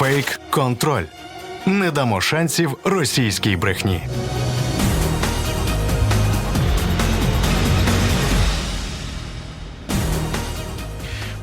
Фейк контроль. Не дамо шансів російській брехні.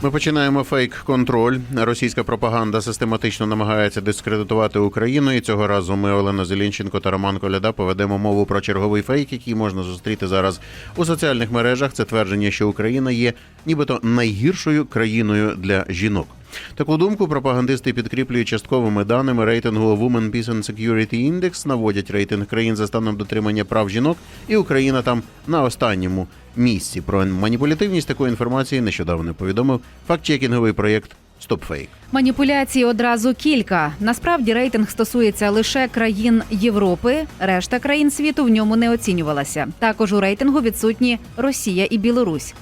Ми починаємо фейк-контроль. Російська пропаганда систематично намагається дискредитувати Україну. І цього разу ми, Олена Зелінченко та Роман Коляда, поведемо мову про черговий фейк, який можна зустріти зараз у соціальних мережах. Це твердження, що Україна є нібито найгіршою країною для жінок. Таку думку пропагандисти підкріплюють частковими даними рейтингу Women Peace and Security Index, наводять рейтинг країн за станом дотримання прав жінок, і Україна там на останньому місці. Про маніпулятивність такої інформації нещодавно повідомив фактчекінговий проєкт StopFake. Маніпуляцій одразу кілька. Насправді рейтинг стосується лише країн Європи. Решта країн світу в ньому не оцінювалася. Також у рейтингу відсутні Росія і Білорусь.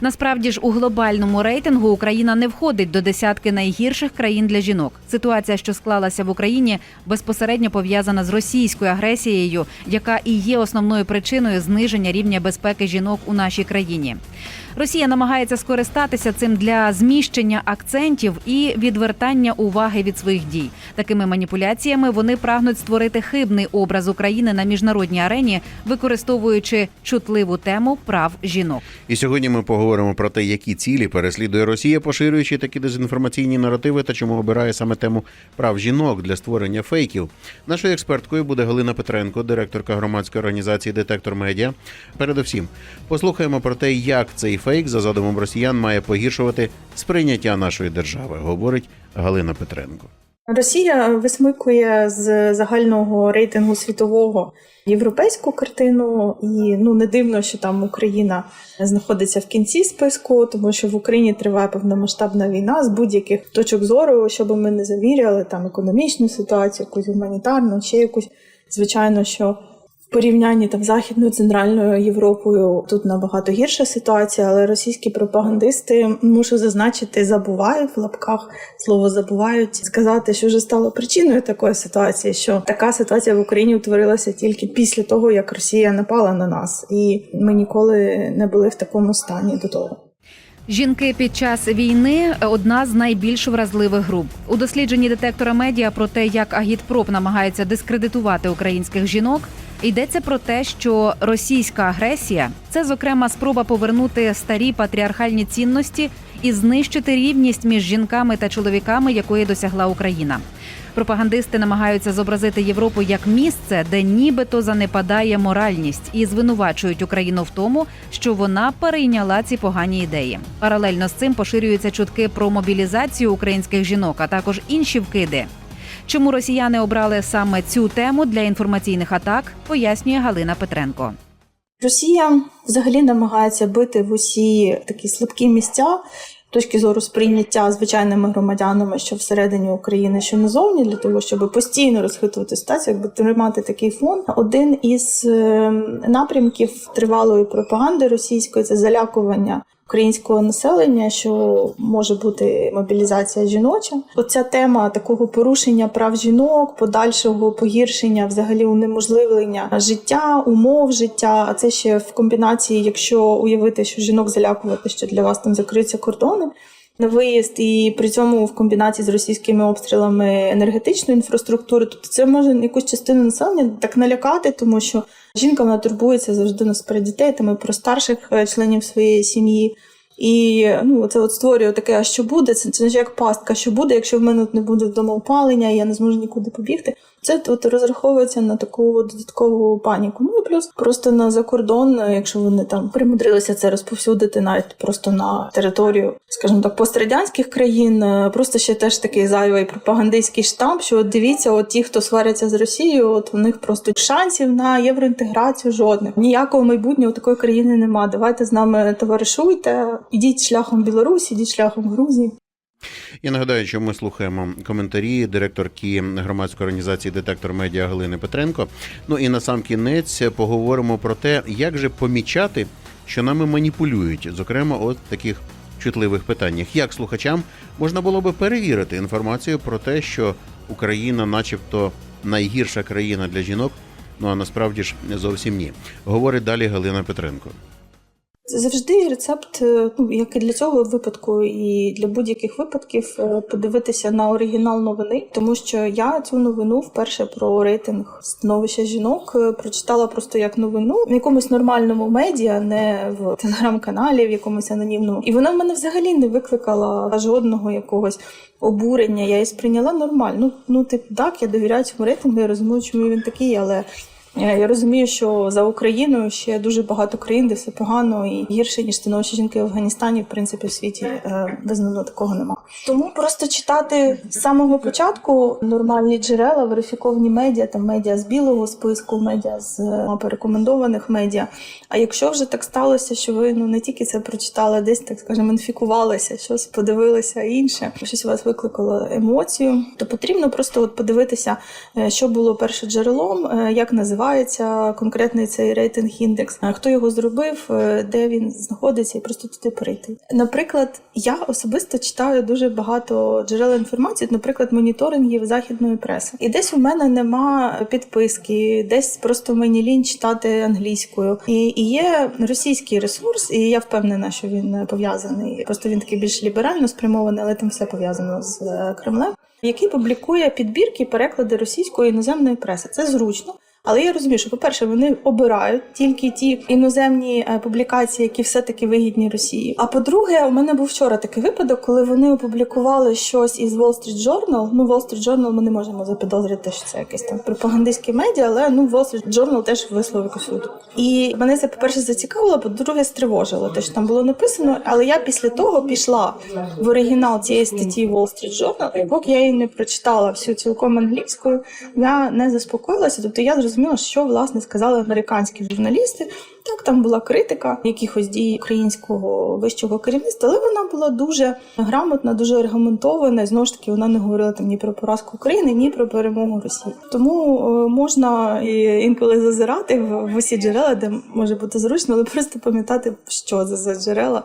Насправді ж у глобальному рейтингу Україна не входить до десятки найгірших країн для жінок. Ситуація, що склалася в Україні, безпосередньо пов'язана з російською агресією, яка і є основною причиною зниження рівня безпеки жінок у нашій країні. Росія намагається скористатися цим для зміщення акцентів і відвертання уваги від своїх дій. Такими маніпуляціями вони прагнуть створити хибний образ України на міжнародній арені, використовуючи чутливу тему прав жінок. І сьогодні ми поговоримо про те, які цілі переслідує Росія, поширюючи такі дезінформаційні наративи та чому обирає саме тему прав жінок для створення фейків. Нашою експерткою буде Галина Петренко, директорка громадської організації Детектор Медіа. Передусім, послухаємо про те, як цей фейк за задумом росіян має погіршувати сприйняття нашої держави, говорить Галина Петренко. Росія висмикує з загального рейтингу світового європейську картину, і ну не дивно, що там Україна знаходиться в кінці списку, тому що в Україні триває повномасштабна війна з будь-яких точок зору, що би ми не заміряли, там економічну ситуацію, якусь гуманітарну, ще якусь. Звичайно, що порівнянні там Західною Центральною Європою тут набагато гірша ситуація, але російські пропагандисти мушу зазначити, забувають в лапках слово забувають сказати, що вже стало причиною такої ситуації, що така ситуація в Україні утворилася тільки після того, як Росія напала на нас, і ми ніколи не були в такому стані до того. Жінки під час війни одна з найбільш вразливих груп у дослідженні детектора медіа про те, як агітпроп намагається дискредитувати українських жінок. Йдеться про те, що російська агресія це зокрема спроба повернути старі патріархальні цінності і знищити рівність між жінками та чоловіками, якої досягла Україна. Пропагандисти намагаються зобразити Європу як місце, де нібито занепадає моральність, і звинувачують Україну в тому, що вона перейняла ці погані ідеї. Паралельно з цим поширюються чутки про мобілізацію українських жінок, а також інші вкиди. Чому росіяни обрали саме цю тему для інформаційних атак, пояснює Галина Петренко. Росія взагалі намагається бити в усі такі слабкі місця. Точки зору сприйняття звичайними громадянами, що всередині України, що назовні, для того, щоб постійно розхитувати ситуацію, якби тримати такий фон. Один із е, напрямків тривалої пропаганди російської це залякування українського населення, що може бути мобілізація жіноча. Оця тема такого порушення прав жінок, подальшого погіршення, взагалі унеможливлення життя, умов життя. А це ще в комбінації, якщо уявити, що жінок залякувати, що для вас там закриються кордони. На виїзд і при цьому в комбінації з російськими обстрілами енергетичної інфраструктури, тобто це може якусь частину населення так налякати, тому що жінка вона турбується завжди нас про дітей, там і про старших е, членів своєї сім'ї. І ну, це от створює таке, а що буде? Це, це як пастка, що буде, якщо в мене не буде вдома опалення, я не зможу нікуди побігти. Це от розраховується на таку додаткову паніку. Ну і плюс просто на закордон, якщо вони там примудрилися це розповсюдити, навіть просто на територію, скажімо так, пострадянських країн, е, просто ще теж такий зайвий пропагандистський штамп, що от дивіться, от ті, хто сваряться з Росією, от у них просто шансів на євроінтеграцію жодних. Ніякого майбутнього такої країни нема. Давайте з нами товаришуйте, ідіть шляхом Білорусі, ідіть шляхом Грузії. Я нагадаю, що ми слухаємо коментарі директорки громадської організації Детектор Медіа Галини Петренко. Ну і на сам кінець поговоримо про те, як же помічати, що нами маніпулюють, зокрема, от таких чутливих питаннях. Як слухачам можна було би перевірити інформацію про те, що Україна, начебто, найгірша країна для жінок. Ну а насправді ж зовсім ні, говорить далі Галина Петренко. Завжди рецепт, е, ну як і для цього випадку, і для будь-яких випадків е, подивитися на оригінал новини, тому що я цю новину вперше про рейтинг становища жінок е, прочитала просто як новину в якомусь нормальному медіа, не в телеграм-каналі, в якомусь анонімному. І вона в мене взагалі не викликала жодного якогось обурення. Я її сприйняла нормально. Ну, ну типу, так, я довіряю цьому рейтингу, я розумію, чому він такий, але. Е, Я розумію, що за Україною ще дуже багато країн, де все погано і гірше ніж становище жінки в Афганістані. В принципі, в світі е, визнано такого нема. Тому просто читати з самого початку нормальні джерела, верифіковані медіа, там медіа з білого списку, медіа з е, мапи рекомендованих медіа. А якщо вже так сталося, що ви ну не тільки це прочитали, десь так скажемо, інфікувалися, щось подивилися інше, щось у вас викликало емоцію, то потрібно просто от подивитися, е, що було перше джерелом, е, як називається конкретний цей рейтинг індекс, хто його зробив, е, де він знаходиться, і просто туди перейти. Наприклад, я особисто читаю дуже багато джерел інформації, наприклад, моніторингів західної преси. І десь у мене нема підписки, десь просто мені лінь читати англійською. І, і є російський ресурс, і я впевнена, що він пов'язаний. Просто він такий більш ліберально спрямований, але там все пов'язано з е, Кремлем, який публікує підбірки, переклади російської іноземної преси. Це зручно. Але я розумію, що, по-перше, вони обирають тільки ті іноземні е, публікації, які все-таки вигідні Росії. А по-друге, у мене був вчора такий випадок, коли вони опублікували щось із Wall Street Journal. Ну, Wall Street Journal ми не можемо запідозрити, що це якесь там пропагандистське медіа, але ну Wall Street Journal теж висловив думку. І мене це, по-перше, зацікавило, по-друге, стривожило те, що там було написано. Але я після того пішла в оригінал цієї статті Wall Street Journal, і поки я її не прочитала всю цілком англійською, я не заспокоїлася. Тобто я зрозуміла, що власне сказали американські журналісти. Так, там була критика якихось дій українського вищого керівництва, але вона була дуже грамотна, дуже аргументована. І, Знову ж таки, вона не говорила там ні про поразку України, ні про перемогу Росії. Тому е, можна інколи зазирати в усі джерела, де може бути зручно, але просто пам'ятати, що це за джерела,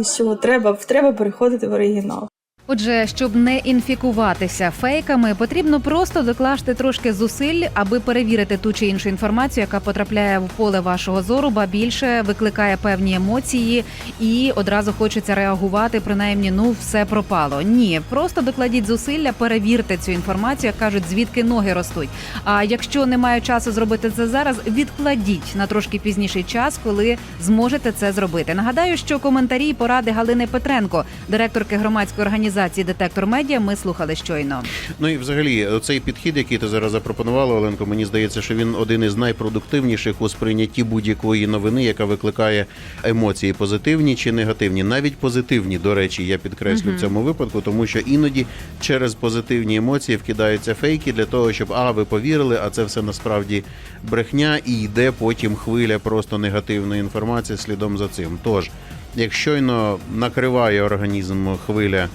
і що треба, треба переходити в оригінал. Отже, щоб не інфікуватися фейками, потрібно просто докласти трошки зусиль, аби перевірити ту чи іншу інформацію, яка потрапляє в поле вашого зору, ба більше викликає певні емоції, і одразу хочеться реагувати. Принаймні, ну все пропало. Ні, просто докладіть зусилля, перевірте цю інформацію, як кажуть, звідки ноги ростуть. А якщо немає часу зробити це зараз, відкладіть на трошки пізніший час, коли зможете це зробити. Нагадаю, що коментарі і поради Галини Петренко, директорки громадської організації Детектор Медіа, ми слухали щойно. Ну і взагалі, цей підхід, який ти зараз запропонувала, Оленко, мені здається, що він один із найпродуктивніших у сприйнятті будь-якої новини, яка викликає емоції позитивні чи негативні, навіть позитивні, до речі, я підкреслю в цьому випадку, тому що іноді через позитивні емоції вкидаються фейки для того, щоб а ви повірили, а це все насправді брехня, і йде потім хвиля просто негативної інформації слідом за цим. Тож, як щойно накриває організм хвиля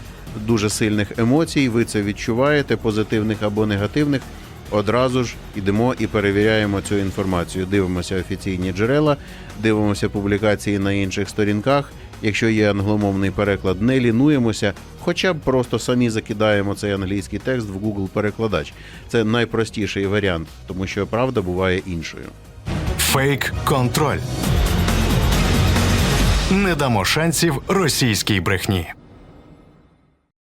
дуже сильних емоцій, ви це відчуваєте, позитивних або негативних. Одразу ж йдемо і перевіряємо цю інформацію. Дивимося офіційні джерела, дивимося публікації на інших сторінках. Якщо є англомовний переклад, не лінуємося, хоча б просто самі закидаємо цей англійський текст в Google перекладач. Це найпростіший варіант, тому що правда буває іншою. Фейк контроль. Не дамо шансів російській брехні.